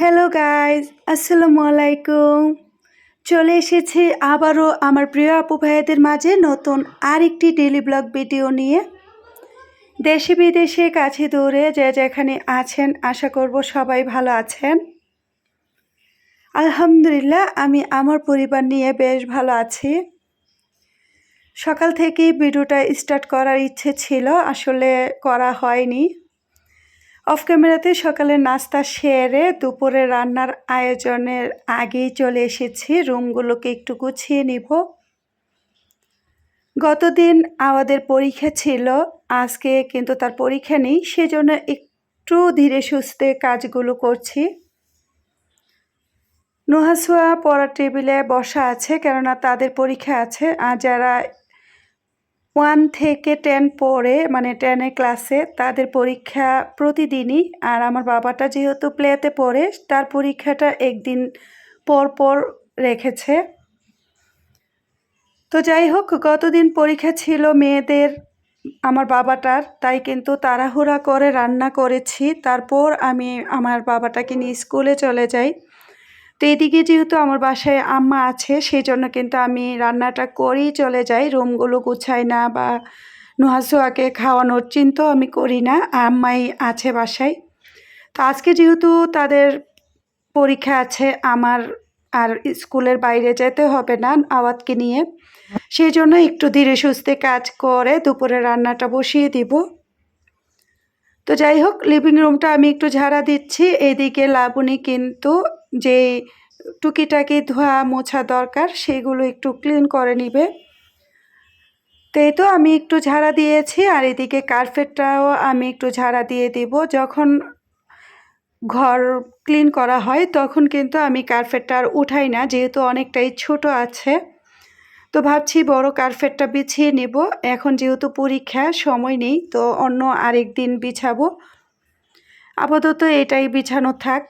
Hello guys আসসালামু আলাইকুম চলে এসেছি আবারও আমার প্রিয় আপু ভাইয়াদের মাঝে নতুন আরেকটি ডেলি ব্লগ ভিডিও নিয়ে। দেশে বিদেশে, কাছে দূরে, যে যেখানে আছেন, আশা করব সবাই ভালো আছেন। আলহামদুলিল্লাহ, আমি আমার পরিবার নিয়ে বেশ ভালো আছি। সকাল থেকেই ভিডিওটা স্টার্ট করার ইচ্ছে ছিল, আসলে করা হয়নি। অফ ক্যামেরাতে সকালে নাস্তা সেরে দুপুরে রান্নার আয়োজনের আগেই চলে এসেছি। রুমগুলোকে একটু গুছিয়ে নিব। গতদিন আমাদের পরীক্ষা ছিল, আজকে কিন্তু তার পরীক্ষা নেই, সেজন্য একটু ধীরে সুস্থে কাজগুলো করছি। নোহাসুয়া পড়ার টেবিলে বসা আছে, কেননা তাদের পরীক্ষা আছে, আর যারা ওয়ান থেকে টেন পড়ে মানে টেনের ক্লাসে তাদের পরীক্ষা প্রতিদিনই। আর আমার বাবাটা যেহেতু প্লেতে পড়ে, তার পরীক্ষাটা একদিন পর পর রেখেছে। তো যাই হোক, গতদিন পরীক্ষা ছিল মেয়েদের, আমার বাবাটার, তাই কিন্তু তাড়াহুড়া করে রান্না করেছি। তারপর আমি আমার বাবাটাকে নিয়ে স্কুলে চলে যাই। তো এদিকে যেহেতু আমার বাসায় আম্মা আছে সেই জন্য কিন্তু আমি রান্নাটা করেই চলে যাই। রুমগুলো গুছাই না বা নোহাসোয়াকে খাওয়ানোর চিন্তাও আমি করি না, আম্মাই আছে বাসায়। তো আজকে যেহেতু তাদের পরীক্ষা আছে, আমার আর স্কুলের বাইরে যেতে হবে না আওয়াতকে নিয়ে। সেই জন্য একটু ধীরে সুস্থে কাজ করে দুপুরে রান্নাটা বসিয়ে দিব। তো যাই হোক লিভিং রুমটা আমি একটু ঝাড়া দিচ্ছি, এদিকে লাবণী কিন্তু যে টুকিটাকি ধোয়া মোছা দরকার, সেগুলো একটু ক্লিন করে নিবে। তো এই তো আমি একটু ঝাড়া দিয়েছি, আর এদিকে কার্পেটটাও আমি একটু ঝাড়া দিয়ে দিব। যখন ঘর ক্লিন করা হয়, তখন কিন্তু আমি কার্পেটটা আর উঠাই না, যেহেতু অনেকটাই ছোট আছে। তো ভাবছি বড় কার্পেটটা বিছিয়ে নেব। এখন যেহেতু পরীক্ষা, সময় নেই, তো অন্য আরেক দিন বিছাবো। আপাতত এটাই বিছানো থাক।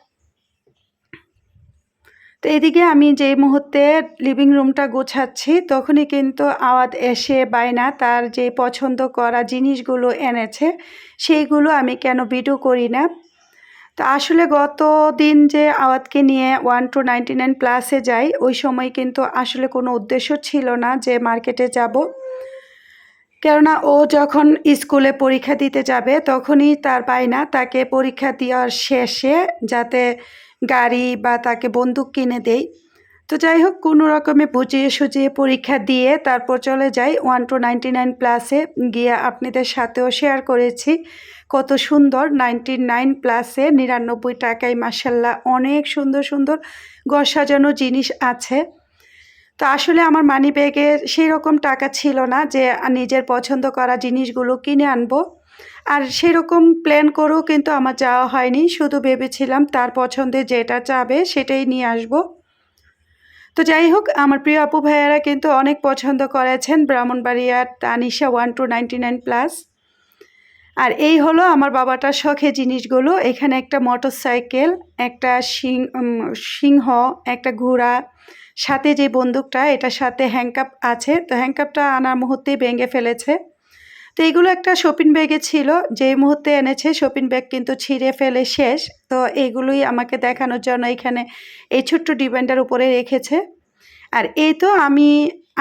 তো এদিকে আমি যে মুহূর্তে লিভিং রুমটা গোছাচ্ছি, তখনই কিন্তু আওয়াজ এসে বায়না তার যে পছন্দ করা জিনিসগুলো এনেছে, সেইগুলো আমি কেন ভিডিও করি না। তো আসলে গত দিন যে আওয়াতকে নিয়ে ওয়ান টু নাইনটি নাইন প্লাসে যাই, ওই সময় কিন্তু আসলে কোনো উদ্দেশ্য ছিল না যে মার্কেটে যাব। কেননা ও যখন স্কুলে পরীক্ষা দিতে যাবে, তখনই তার পায় না। তাকে পরীক্ষা দেওয়ার শেষে যাতে গাড়ি বা তাকে বন্দুক কিনে দেই। তো যাই হোক কোনো রকমে বুঝিয়ে সুজিয়ে পরীক্ষা দিয়ে তারপর চলে যাই। ওয়ান টু নাইনটি নাইন প্লাসে গিয়ে আপনাদের সাথেও শেয়ার করেছি কত সুন্দর। নাইনটি নাইন প্লাসে নিরানব্বই টাকায় মাসাল্লাহ অনেক সুন্দর সুন্দর ঘর সাজানো জিনিস আছে। তো আসলে আমার মানি ব্যাগে সেই রকম টাকা ছিল না যে নিজের পছন্দ করা জিনিসগুলো কিনে আনব। আর সেরকম প্ল্যান করেও কিন্তু আমার যাওয়া হয়নি। শুধু ভেবেছিলাম তার পছন্দে যেটা চাবে সেটাই নিয়ে আসব। তো যাই হোক, আমার প্রিয় আপু ভাইয়ারা কিন্তু অনেক পছন্দ করেছেন ব্রাহ্মণবাড়িয়ার Tanisha one two ninety nine plus আর এই হলো আমার বাবাটার শখে জিনিসগুলো। এখানে একটা মোটর সাইকেল একটা সিং সিংহ, একটা ঘোড়া, সাথে যে বন্দুকটা, এটার সাথে হ্যাংকাপ আছে। তো হ্যাংকাপটা আনার মুহূর্তেই ভেঙে ফেলেছে। তো এইগুলো একটা শপিং ব্যাগে ছিল। যে মুহূর্তে এনেছে শপিং ব্যাগ কিন্তু ছিঁড়ে ফেলে শেষ। তো এইগুলোই আমাকে দেখানোর জন্য এখানে এই ছোট্ট ডিপেন্ডার উপরে রেখেছে। আর এই তো আমি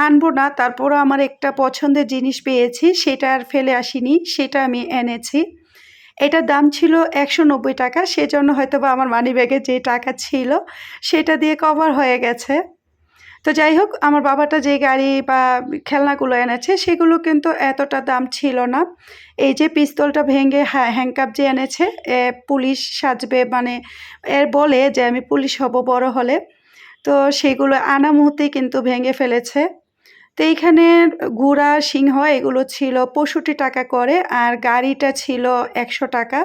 আনব না, তারপরও আমার একটা পছন্দের জিনিস পেয়েছি, সেটা আর ফেলে আসিনি, সেটা আমি এনেছি। এটার দাম ছিল একশো নব্বই টাকা, সেজন্য হয়তো বা আমার মানি ব্যাগে যে টাকা ছিল, সেটা দিয়ে কভার হয়ে গেছে। তো যাই হোক, আমার বাবাটা যে গাড়ি বা খেলনাগুলো এনেছে, সেগুলো কিন্তু এতটা দাম ছিল না। এই যে পিস্তলটা ভেঙে হ্যাংকাপ যে এনেছে পুলিশ সাজবে মানে এর বলে যে আমি পুলিশ হব বড় হলে। তো সেগুলো আনা মুহূর্তেই কিন্তু ভেঙে ফেলেছে। তো এইখানে গুড়া, সিংহ এগুলো ছিল পঁয়ষট্টি টাকা করে, আর গাড়িটা ছিল একশো টাকা।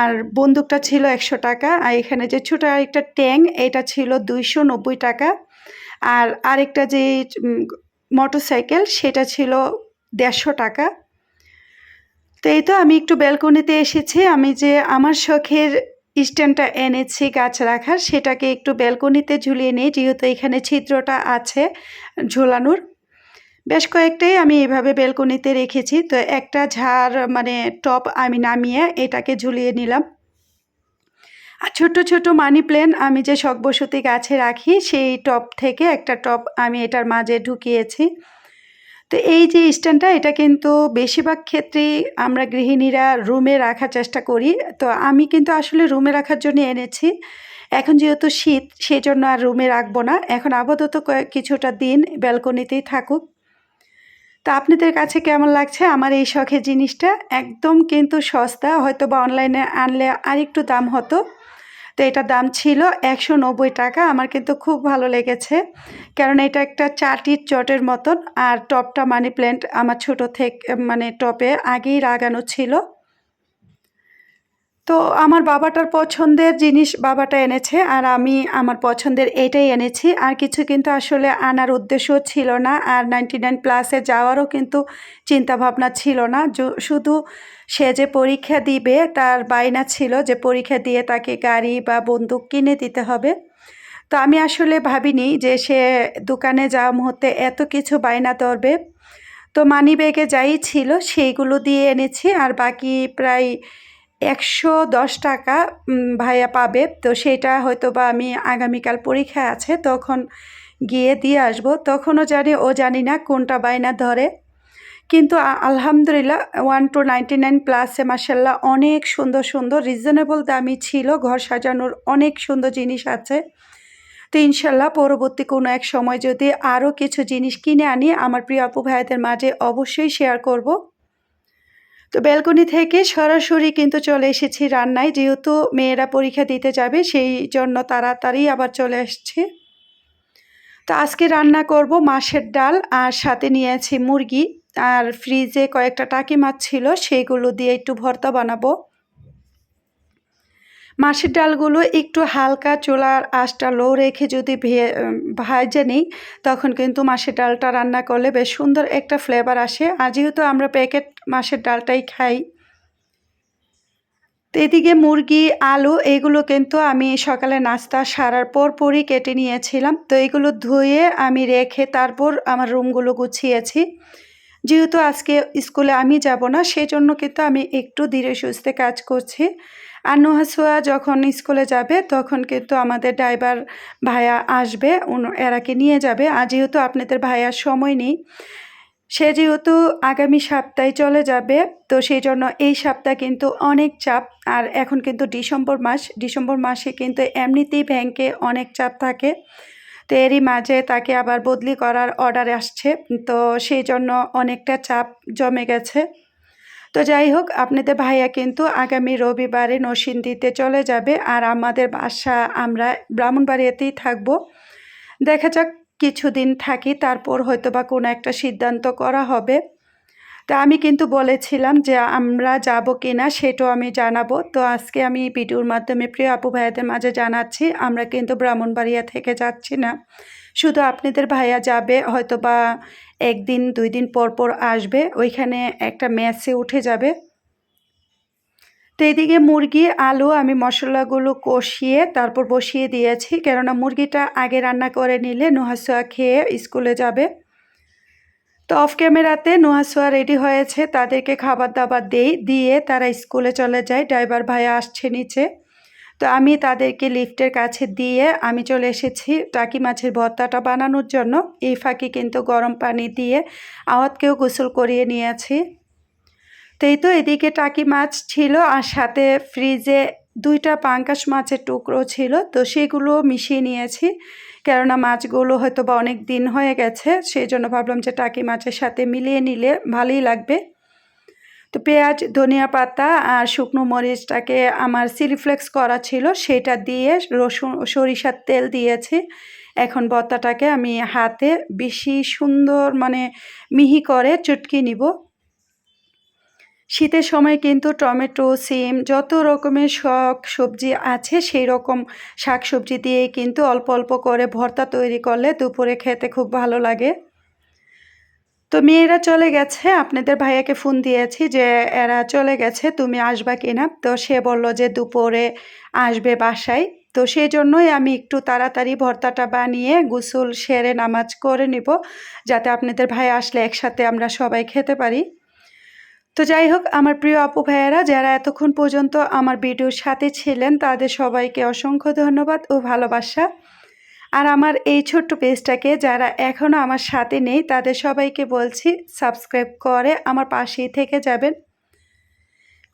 আর বন্দুকটা ছিল একশো টাকা, আর এখানে যে ছোটো একটা ট্যাং, এটা ছিল দুইশো নব্বই টাকা। আর আরেকটা যে মোটরসাইকেল সেটা ছিল দেড়শো টাকা। তো এই তো আমি একটু ব্যালকনিতে এসেছি। আমি যে আমার শখের স্ট্যান্ডটা এনেছি গাছ রাখার, সেটাকে একটু ব্যালকনিতে ঝুলিয়ে নিই, যেহেতু এখানে ছিদ্রটা আছে ঝোলানোর। বেশ কয়েকটাই আমি এভাবে বেলকনিতে রেখেছি। তো একটা ঝাড় মানে টপ আমি নামিয়ে এটাকে ঝুলিয়ে নিলাম। আর ছোট ছোট মানি প্ল্যান্ট আমি যে শখ বসতি গাছে রাখি, সেই টব থেকে একটা টব আমি এটার মাঝে ঢুকিয়েছি। তো এই যে স্ট্যান্ডটা, এটা কিন্তু বেশিরভাগ ক্ষেত্রেই আমরা গৃহিণীরা রুমে রাখার চেষ্টা করি। তো আমি কিন্তু আসলে রুমে রাখার জন্য এনেছি। এখন যেহেতু শীত সেই জন্য আর রুমে রাখব না। এখন আপাতত কিছুটা দিন ব্যালকনিতেই থাকুক। তো আপনাদের কাছে কেমন লাগছে আমার এই শখের জিনিসটা? একদম কিন্তু সস্তা হয়তো বা অনলাইনে আনলে আরেকটু দাম হতো। তো এটা দাম ছিল একশো নব্বই টাকা। আমার কিন্তু খুব ভালো লেগেছে। কারণ এটা একটা চাটির চটের মতন। আর টপটা মানি প্ল্যান্ট আমার ছোট থেকে মানে টপে আগেই লাগানো ছিল। তো আমার বাবাটার পছন্দের জিনিস বাবাটা এনেছে আর আমি আমার পছন্দের এটাই এনেছি। আর কিছু কিন্তু আসলে আনার উদ্দেশ্য ছিল না আর নাইনটি নাইন প্লাসে যাওয়ারও কিন্তু চিন্তাভাবনা ছিল না। শুধু সে যে পরীক্ষা দিবে তার বায়না ছিল যে পরীক্ষা দিয়ে তাকে গাড়ি বা বন্দুক কিনে দিতে হবে। তো আমি আসলে ভাবিনি যে সে দোকানে যাওয়া মুহূর্তে এত কিছু বায়না ধরবে। তো মানি ব্যাগে যাই ছিল সেইগুলো দিয়ে এনেছি আর বাকি প্রায় একশো দশ টাকা ভাইয়া পাবে। তো সেটা হয়তো বা আমি আগামীকাল পরীক্ষা আছে, তখন গিয়ে দিয়ে আসব। তখনও জানি, ও জানি না কোনটা বায়না ধরে। কিন্তু আলহামদুলিল্লাহ ওয়ান টু নাইনটি নাইন প্লাসে মাসাল্লাহ অনেক সুন্দর সুন্দর রিজনেবল দামি ছিল। ঘর সাজানোর অনেক সুন্দর জিনিস আছে। তো ইনশাল্লাহ পরবর্তী কোনো এক সময় যদি আরও কিছু জিনিস কিনে আনি, আমার প্রিয় আপু ভাইদের মাঝে অবশ্যই শেয়ার করব। তো ব্যালকনি থেকে সরাসরি কিন্তু চলে এসেছি রান্নায়। যেহেতু মেয়েরা পরীক্ষা দিতে যাবে, সেই জন্য তাড়াতাড়ি আবার চলে আসছে। তো আজকে রান্না করব মাছের ডাল, আর সাথে নিয়েছি মুরগি। আর ফ্রিজে কয়েকটা টাকি মাছ ছিল সেইগুলো দিয়ে একটু ভর্তা বানাবো। মাছের ডালগুলো একটু হালকা চোলার আঁচটা লো রেখে যদি ভাজে নিই, তখন কিন্তু মাছের ডালটা রান্না করলে বেশ সুন্দর একটা ফ্লেভার আসে। আর যেহেতু আমরা প্যাকেট মাছের ডালটাই খাই, তো এদিকে মুরগি, আলু এগুলো কিন্তু আমি সকালে নাস্তা সারার পর পরই কেটে নিয়েছিলাম। তো এগুলো ধুয়ে আমি রেখে তারপর আমার রুমগুলো গুছিয়েছি। যেহেতু আজকে স্কুলে আমি যাব না, সেজন্য কিন্তু আমি একটু ধীরে সুস্থে কাজ করছি। আর নোহাসুয়া যখন স্কুলে যাবে, তখন কিন্তু আমাদের ড্রাইভার ভাইয়া আসবে এরাকে নিয়ে যাবে। আর যেহেতু আপনাদের ভাইয়ার সময় নেই, সে যেহেতু আগামী সপ্তাহে চলে যাবে, তো সেই জন্য এই সপ্তাহ কিন্তু অনেক চাপ। আর এখন কিন্তু ডিসেম্বর মাস, ডিসেম্বর মাসে কিন্তু এমনিতেই ব্যাংকে অনেক চাপ থাকে। তো এরই মাঝে তাকে আবার বদলি করার অর্ডার আসছে। তো সেই জন্য অনেকটা চাপ জমে গেছে। তো যাই হোক, আপনাদের ভাইয়া কিন্তু আগামী রবিবারে নসিন্দিতে চলে যাবে আর আমাদের বাসা আমরা ব্রাহ্মণবাড়িয়াতেই থাকব। দেখা যাক কিছুদিন থাকি, তারপর হয়তো বা কোনো একটা সিদ্ধান্ত করা হবে। তা আমি কিন্তু বলেছিলাম যে আমরা যাব কি না সেটাও আমি জানাব। তো আজকে আমি ভিডিওর মাধ্যমে প্রিয় আপু ভাইয়াদের মাঝে জানাচ্ছি, আমরা কিন্তু ব্রাহ্মণবাড়িয়া থেকে যাচ্ছি না। শুধু আপনাদের ভাইয়া যাবে হয়তো বা একদিন, দুই দিন পর পর আসবে, ওইখানে একটা ম্যাচে উঠে যাবে। তো এদিকে মুরগি, আলু আমি মশলাগুলো কষিয়ে তারপর বসিয়ে দিয়েছি, কেননা মুরগিটা আগে রান্না করে নিলে নুহাসোয়া খেয়ে স্কুলে যাবে। তো অফ ক্যামেরাতে নুহাসোয়া রেডি হয়েছে, তাদেরকে খাবার দাবার দেই, দিয়ে তারা স্কুলে চলে যায়, ড্রাইভার ভাইয়া আসছে নিচে। তো আমি তাদেরকে লিফটের কাছে দিয়ে আমি চলে এসেছি টাকি মাছের ভর্তাটা বানানোর জন্য। এই ফাঁকি কিন্তু গরম পানি দিয়ে আওয়াতকেও গোসল করিয়ে নিয়েছি। তো এই তো এদিকে টাকি মাছ ছিল আর সাথে ফ্রিজে দুইটা পাঙ্কাশ মাছের টুকরো ছিল। তো সেগুলো মিশিয়ে নিয়েছি। কেননা মাছগুলো হয়তো বা অনেক দিন হয়ে গেছে, সেই জন্য ভাবলাম যে টাকি মাছের সাথে মিলিয়ে নিলে ভালোই লাগবে। তো পেঁয়াজ, ধনিয়া পাতা আর শুকনো মরিচটাকে আমার সিলিফ্লেক্স করা ছিল, সেটা দিয়ে রসুন, সরিষার তেল দিয়েছি। এখন বত্তাটাকে আমি হাতে বেশি সুন্দর মানে মিহি করে চটকি নিব। শীতের সময় কিন্তু টমেটো, সিম, যত রকমের শাক সবজি আছে সেই রকম শাক সবজি দিয়ে কিন্তু অল্প অল্প করে ভর্তা তৈরি করলে দুপুরে খেতে খুব ভালো লাগে। তো মেয়েরা চলে গেছে। আপনাদের ভাইয়াকে ফোন দিয়েছি যে, এরা চলে গেছে, তুমি আসবা কিনা? তো সে বলল যে, দুপুরে আসবে বাসায়। তো সেই জন্যই আমি একটু তাড়াতাড়ি ভর্তাটা বানিয়ে গোসল সেরে নামাজ করে নিব, যাতে আপনাদের ভাই আসলে একসাথে আমরা সবাই খেতে পারি। তো যাই হোক, আমার প্রিয় আপু ভাইয়েরা, যারা এতক্ষণ পর্যন্ত আমার ভিডিওর সাথে ছিলেন, তাদের সবাইকে অসংখ্য ধন্যবাদ ও ভালোবাসা। আর আমার এই ছোট্ট পেজটাকে যারা এখনও আমার সাথে নেই, তাদের সবাইকে বলছি সাবস্ক্রাইব করে আমার পাশেই থেকে যাবেন।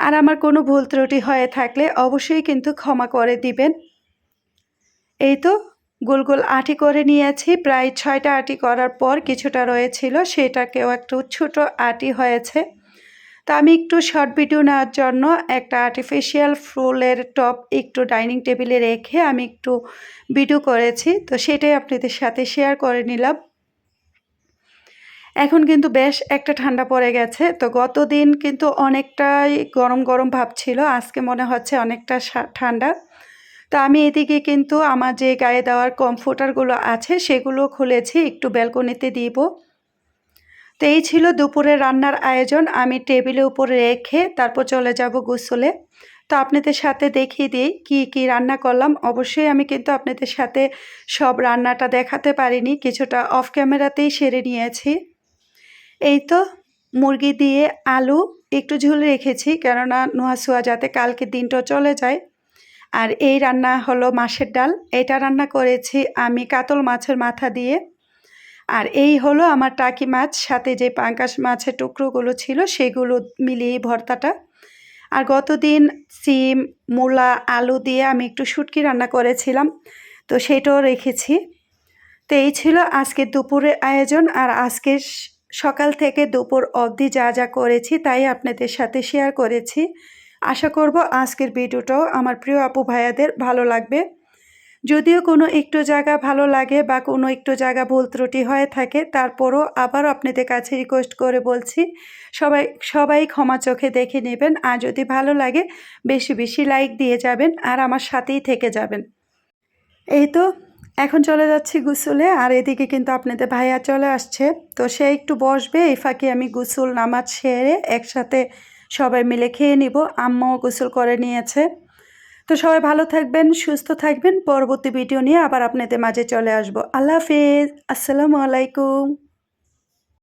আর আমার কোনো ভুল ত্রুটি হয়ে থাকলে অবশ্যই কিন্তু ক্ষমা করে দিবেন। এই তো গোল গোল আটি করে নিয়েছি। প্রায় ছয়টা আটি করার পর কিছুটা রয়েছিল, সেটাকেও একটু ছোট আটি হয়েছে। তো আমি একটু শর্ট ভিডিও নেওয়ার জন্য একটা আর্টিফিশিয়াল ফুলের টপ একটু ডাইনিং টেবিলে রেখে আমি একটু ভিডিও করেছি। তো সেটাই আপনাদের সাথে শেয়ার করে নিলাম। এখন কিন্তু বেশ একটা ঠান্ডা পড়ে গেছে। তো গত দিন কিন্তু অনেকটাই গরম গরম ভাব ছিল। আজকে মনে হচ্ছে অনেকটা ঠান্ডা। তো আমি এদিকে কিন্তু আমার যে গায়ে দেওয়ার কমফোর্টারগুলো আছে, সেগুলো খুলেছি। একটু ব্যালকনিতে দিব। তো এই ছিল দুপুরে রান্নার আয়োজন। আমি টেবিলের উপরে রেখে তারপর চলে যাব গোসলে। তো আপনাদের সাথে দেখিয়ে দিই কি কি রান্না করলাম। অবশ্যই আমি কিন্তু আপনাদের সাথে সব রান্নাটা দেখাতে পারিনি। কিছুটা অফ ক্যামেরাতেই সেরে নিয়েছি। এই তো মুরগি দিয়ে আলু একটু ঝুল রেখেছি, কেননা নোয়াশোয়া যাতে কালকে দিনটা চলে যায়। আর এই রান্না হলো মাছের ডাল। এটা রান্না করেছি আমি কাতল মাছের মাথা দিয়ে। আর এই হলো আমার টাকি মাছ, সাথে যে পাঙ্কাশ মাছের টুকরোগুলো ছিল সেগুলো মিলিয়ে ভর্তাটা। আর গতদিন সিম, মূলা, আলু দিয়ে আমি একটু শুটকি রান্না করেছিলাম, তো সেটাও রেখেছি। তো এই ছিল আজকে দুপুরের আয়োজন, আর আজকে সকাল থেকে দুপুর অবধি যা যা করেছি তাই আপনাদের সাথে শেয়ার করেছি। আশা করব আজকের ভিডিওটাও আমার প্রিয় আপু ভাইয়াদের ভালো লাগবে। যদিও কোনো একটু জায়গা ভালো লাগে বা কোনো একটু জায়গা ভুল ত্রুটি হয়ে থাকে, তারপরও আবারও আপনাদের কাছে রিকোয়েস্ট করে বলছি, সবাই সবাই ক্ষমা চোখে দেখে নেবেন। আর যদি ভালো লাগে, বেশি বেশি লাইক দিয়ে যাবেন আর আমার সাথেই থেকে যাবেন। এই তো, এখন চলে যাচ্ছি গুসুলে। আর এদিকে কিন্তু আপনাদের ভাইয়া চলে আসছে। তো সে একটু বসবে, এই ফাঁকে আমি গুসুল নামাজ সেরে একসাথে সবাই মিলে খেয়ে নিব। আম্মাও গোসল করে নিয়েছে। তো সবাই ভালো থাকবেন, সুস্থ থাকবেন। পরবর্তী ভিডিও নিয়ে আবার আপনাদের মাঝে চলে আসব। আল্লাহ হাফিজ। আসসালামু আলাইকুম।